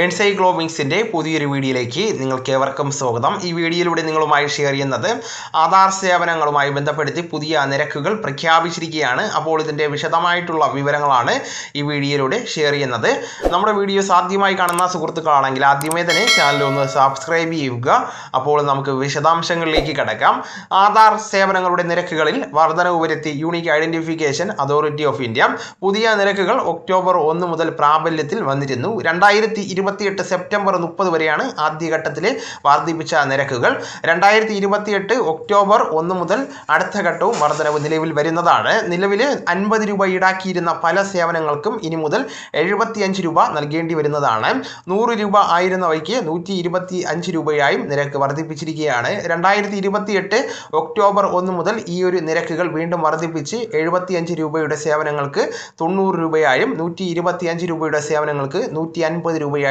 എൻസൈക്ലോമിക്സിന്റെ പുതിയൊരു വീഡിയോയിലേക്ക് നിങ്ങൾക്ക് ഏവർക്കും സ്വാഗതം. ഈ വീഡിയോയിലൂടെ നിങ്ങളുമായി ഷെയർ ചെയ്യുന്നത് ആധാർ സേവനങ്ങളുമായി ബന്ധപ്പെടുത്തി പുതിയ നിരക്കുകൾ പ്രഖ്യാപിച്ചിരിക്കുകയാണ്. അപ്പോൾ ഇതിന്റെ വിശദമായിട്ടുള്ള വിവരങ്ങളാണ് ഈ വീഡിയോയിലൂടെ ഷെയർ ചെയ്യുന്നത്. നമ്മുടെ വീഡിയോസ് ആദ്യമായി കാണുന്ന സുഹൃത്തുക്കളാണെങ്കിൽ ആദ്യമേ തന്നെ ചാനൽ ഒന്ന് സബ്സ്ക്രൈബ് ചെയ്യുക. അപ്പോൾ നമുക്ക് വിശദാംശങ്ങളിലേക്ക് കിടക്കാം. ആധാർ സേവനങ്ങളുടെ നിരക്കുകളിൽ വർധനവ് വരുത്തി Unique Identification Authority of India പുതിയ നിരക്കുകൾ ഒക്ടോബർ ഒന്ന് മുതൽ പ്രാബല്യത്തിൽ വന്നിരുന്നു. രണ്ടായിരത്തി ഇരുപത്തിയെട്ട് സെപ്റ്റംബർ മുപ്പത് വരെയാണ് ആദ്യഘട്ടത്തിൽ വർദ്ധിപ്പിച്ച നിരക്കുകൾ. രണ്ടായിരത്തി ഇരുപത്തിയെട്ട് ഒക്ടോബർ ഒന്ന് മുതൽ അടുത്ത ഘട്ടവും വർധനവ് നിലവിൽ വരുന്നതാണ്. നിലവിൽ അൻപത് രൂപ ഈടാക്കിയിരുന്ന പല സേവനങ്ങൾക്കും ഇനി മുതൽ എഴുപത്തിയഞ്ച് രൂപ നൽകേണ്ടി വരുന്നതാണ്. നൂറ് രൂപ ആയിരുന്നവയ്ക്ക് നൂറ്റി ഇരുപത്തി അഞ്ച് രൂപയായും നിരക്ക് വർദ്ധിപ്പിച്ചിരിക്കുകയാണ്. രണ്ടായിരത്തി ഇരുപത്തിയെട്ട് ഒക്ടോബർ ഒന്ന് മുതൽ ഈ ഒരു നിരക്കുകൾ വീണ്ടും വർദ്ധിപ്പിച്ച് എഴുപത്തിയഞ്ച് രൂപയുടെ സേവനങ്ങൾക്ക് തൊണ്ണൂറ് രൂപയായും നൂറ്റി ഇരുപത്തിയഞ്ച് രൂപയുടെ സേവനങ്ങൾക്ക് നൂറ്റി അൻപത് രൂപയായും